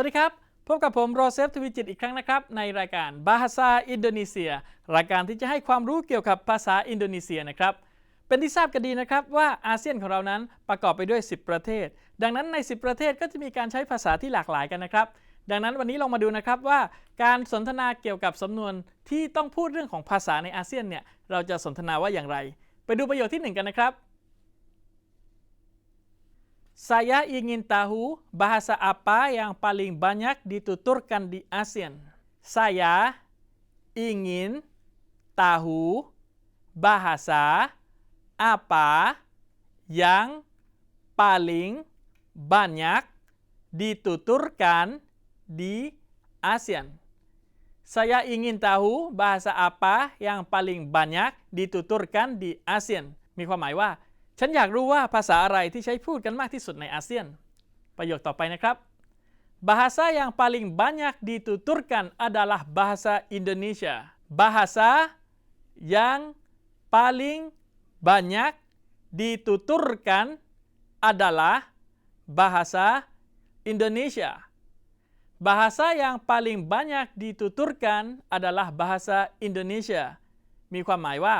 วัสดีครับ พบกับผมโรเซฟทวีจิตอีกครั้งนะครับ ในรายการบาฮาซาอินโดนีเซีย รายการที่จะให้ความรู้เกี่ยวกับภาษาอินโดนีเซียนะครับ เป็นที่ทราบกันดีนะครับว่าอาเซียนของเรานั้นประกอบไปด้วย 10 ประเทศ ดังนั้นใน 10 ประเทศก็จะมีการใช้ภาษาที่หลากหลายกันนะครับ ดังนั้นวันนี้ลองมาดูนะครับว่าการสนทนาเกี่ยวกับสำนวนที่ต้องพูดเรื่องของภาษาในอาเซียนเนี่ยเราจะสนทนาว่าอย่างไร ไปดูประโยคที่หนึ่งกันนะครับ Saya ingin tahu bahasa apa yang paling banyak dituturkan di ASEAN. Saya ingin tahu bahasa apa yang paling banyak dituturkan di ASEAN. Saya ingin tahu bahasa apa yang paling banyak dituturkan di ASEAN มีความหมายว่า ฉันอยากรู้ว่าภาษาอะไรที่ใช้พูดกันมากที่สุดในอาเซียน ประโยคต่อไปนะครับ Bahasa yang paling banyak dituturkan adalah bahasa Indonesia. Bahasa yang paling banyak dituturkan adalah bahasa Indonesia. Bahasa yang paling banyak dituturkan adalah bahasa Indonesia มีความหมายว่า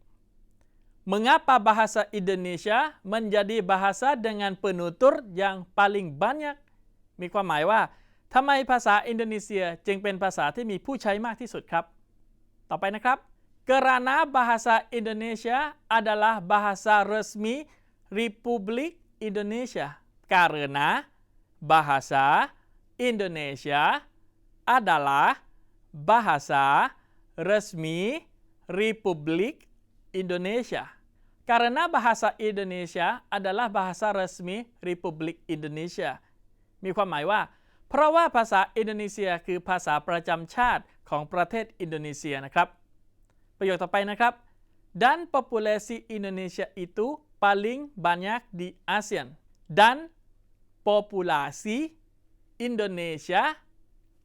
Mengapa bahasa Indonesia menjadi bahasa dengan penutur yang paling banyak มีความหมายว่าทำไมภาษาอินโดนีเซียจึงเป็นภาษาที่มีผู้ใช้มากที่สุดครับ ต่อไปนะครับ Karena bahasa Indonesia adalah bahasa resmi Republik Indonesia karena bahasa Indonesia adalah bahasa resmi Republik Indonesia. Karena bahasa Indonesia adalah bahasa resmi Republik Indonesia มีความหมายว่า เพราะว่าภาษาอินโดนีเซียคือภาษาประจำชาติของประเทศอินโดนีเซียนะครับ ประโยคต่อไปนะครับ dan populasi Indonesia itu paling banyak di ASEAN dan populasi Indonesia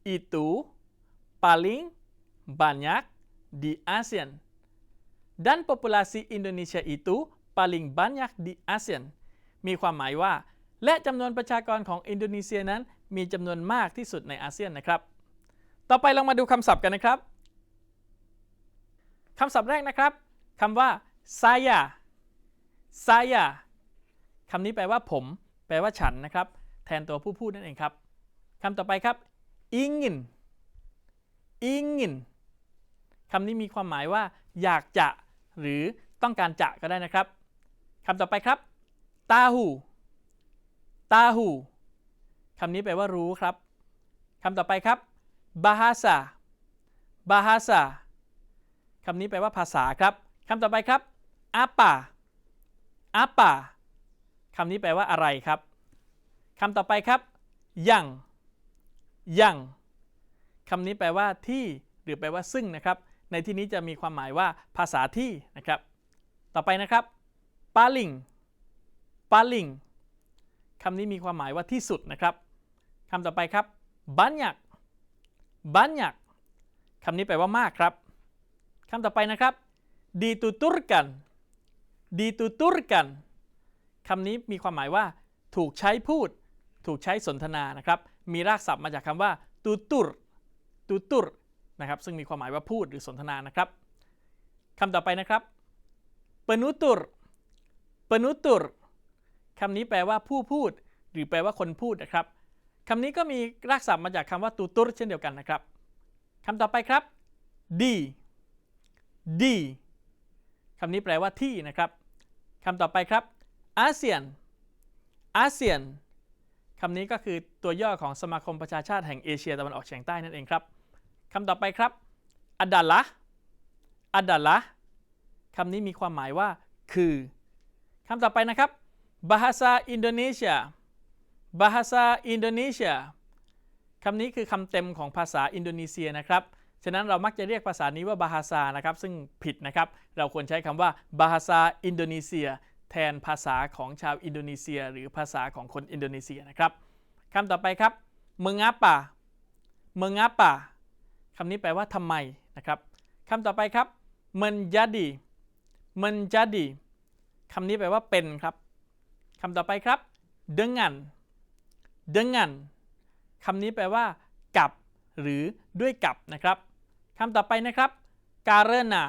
itu paling banyak di ASEAN Dan populasi Indonesia itu paling banyak di ASEAN มีความหมายว่า และจำนวนประชากรของอินโดนีเซียนั้น มีจำนวนมากที่สุดในอาเซียนนะครับ ต่อไปลองมาดูคำศัพท์กันนะครับคำศัพท์แรกนะครับคำว่า saya saya คำนี้แปลว่าผม แปลว่าฉันนะครับ แทนตัวผู้พูดนั่นเองครับคำต่อไปครับ ingin ingin คำนี้มีความหมายว่า อยากจะ หรือต้องการจะก็ได้นะครับคำต่อไปครับตาหูตาหูคำนี้แปลว่ารู้ครับคำต่อไปครับ bahasa bahasa คำนี้แปลว่าภาษาครับคำต่อไปครับ apa apa คำนี้แปลว่าอะไรครับคำต่อไปครับ yang yang คำนี้แปลว่าที่ หรือแปลว่าซึ่งนะครับ ในที่นี้จะมีความหมายว่าภาษาที่นะครับ ต่อไปนะครับ paling paling คำนี้มีความหมายว่าที่สุดนะครับคำต่อไปครับ banyak banyak คำนี้แปลว่ามากครับคำต่อไปนะครับ dituturkan dituturkan คำนี้มีความหมายว่า ถูกใช้พูด ถูกใช้สนทนานะครับ มีรากศัพท์มาจากคำว่า tutur tutur นะครับ ซึ่งมีความหมายว่าพูดหรือสนทนานะครับคำต่อไปนะครับ penutur penutur คำนี้แปลว่าผู้พูด หรือแปลว่าคนพูดนะครับคำนี้ก็มีรากศัพท์มาจากคำว่าตูตุรเช่นเดียวกันนะครับคำต่อไปครับ di di คำนี้แปลว่าที่นะครับคำต่อไปครับอาเซียนอาเซียนคำนี้ก็คือตัวย่อของสมาคมประชาชาติแห่งเอเชียตะวันออกเฉียงใต้นั่นเองครับ คำต่อไปครับอดัลละอดัลละคำนี้มีความหมายว่า คือคำต่อไปนะครับ bahasa Indonesia bahasa Indonesia คำนี้คือคำเต็มของภาษาอินโดนีเซียนะครับ ฉะนั้นเรามักจะเรียกภาษานี้ว่า bahasa นะครับ ซึ่งผิดนะครับ เราควรใช้คำว่า bahasa Indonesia แทนภาษาของชาวอินโดนีเซีย หรือภาษาของคนอินโดนีเซียนะครับคำต่อไปครับ mengapa mengapa คำนี้แปลว่าทำไมนะครับคำต่อไปครับ menjadi menjadi คำนี้แปลว่าเป็นครับคำต่อไปครับ dengan dengan คำนี้แปลว่า กับ หรือด้วยกับนะครับคำต่อไปนะครับ karena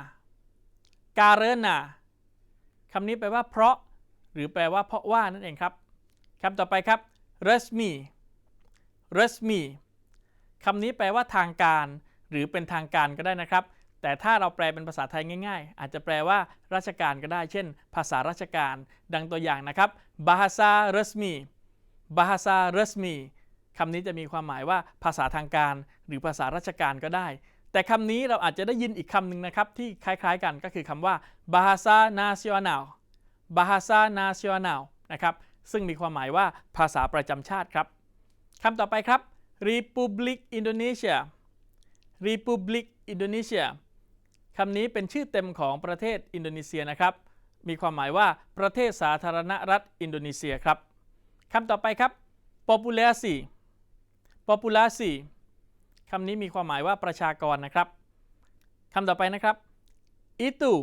karena คำนี้แปลว่า เพราะ หรือแปลว่า เพราะว่านั่นเองครับคำต่อไปครับ resmi resmi คำนี้แปลว่าทางการ หรือเป็นทางการก็ได้นะครับ แต่ถ้าเราแปลเป็นภาษาไทยง่าย ๆ อาจจะแปลว่าราชการก็ได้ เช่น ภาษาราชการ ดังตัวอย่างนะครับ bahasa resmi bahasa resmi คำนี้จะมีความหมายว่าภาษาทางการ หรือภาษาราชการก็ได้ แต่คำนี้เราอาจจะได้ยินอีกคำหนึ่งนะครับ ที่คล้ายๆกันก็คือคำว่า bahasa nasional bahasa nasional นะครับซึ่งมีความหมายว่าภาษาประจำชาติครับคำต่อไปครับ Republik Indonesia Republik Indonesia คำนี้เป็นชื่อเต็มของประเทศอินโดนีเซียนะครับ มีความหมายว่าประเทศสาธารณรัฐอินโดนีเซียครับคำต่อไปครับ populasi populasi คำนี้มีความหมายว่าประชากรนะครับคำต่อไปนะครับ itu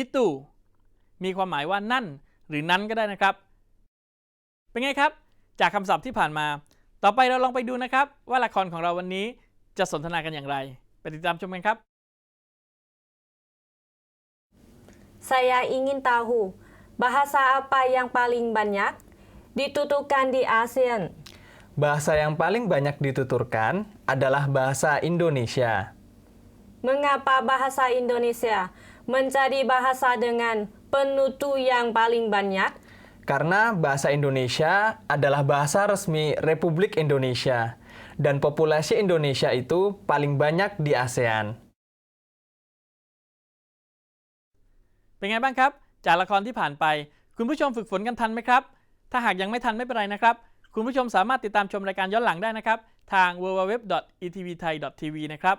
itu มีความหมายว่านั่น หรือนั้นก็ได้นะครับ เป็นไงครับ จากคำศัพท์ที่ผ่านมา ต่อไปเราลองไปดูนะครับ ว่าละครของเราวันนี้ จะสนทนากันอย่างไร ไปติดตามชมกันครับ Saya ingin tahu bahasa apa yang paling banyak dituturkan di ASEAN. Bahasa yang paling banyak dituturkan adalah bahasa Indonesia. Mengapa bahasa Indonesia menjadi bahasa dengan penutur yang paling banyak? Karena bahasa Indonesia adalah bahasa resmi Republik Indonesia dan populasi Indonesia itu paling banyak di ASEAN. เป็นไงบ้างครับ จากละครที่ผ่านไป คุณผู้ชมฝึกฝนกันทันไหมครับ ถ้าหากยังไม่ทันไม่เป็นไรนะครับ คุณผู้ชมสามารถติดตามชมรายการย้อนหลังได้นะครับ ทาง www.etvthai.tv นะครับ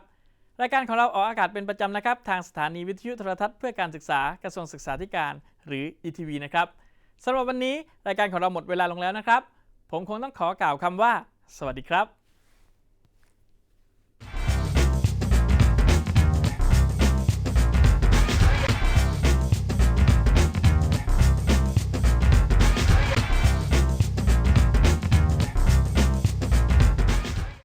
รายการของเราออกอากาศเป็นประจำนะครับ ทางสถานีวิทยุโทรทัศน์เพื่อการศึกษากระทรวงศึกษาธิการหรือ ETV นะครับสำหรับวันนี้รายการของเราหมดเวลาลงแล้วนะครับ ผมคงต้องขอกล่าวคำว่า สวัสดีครับ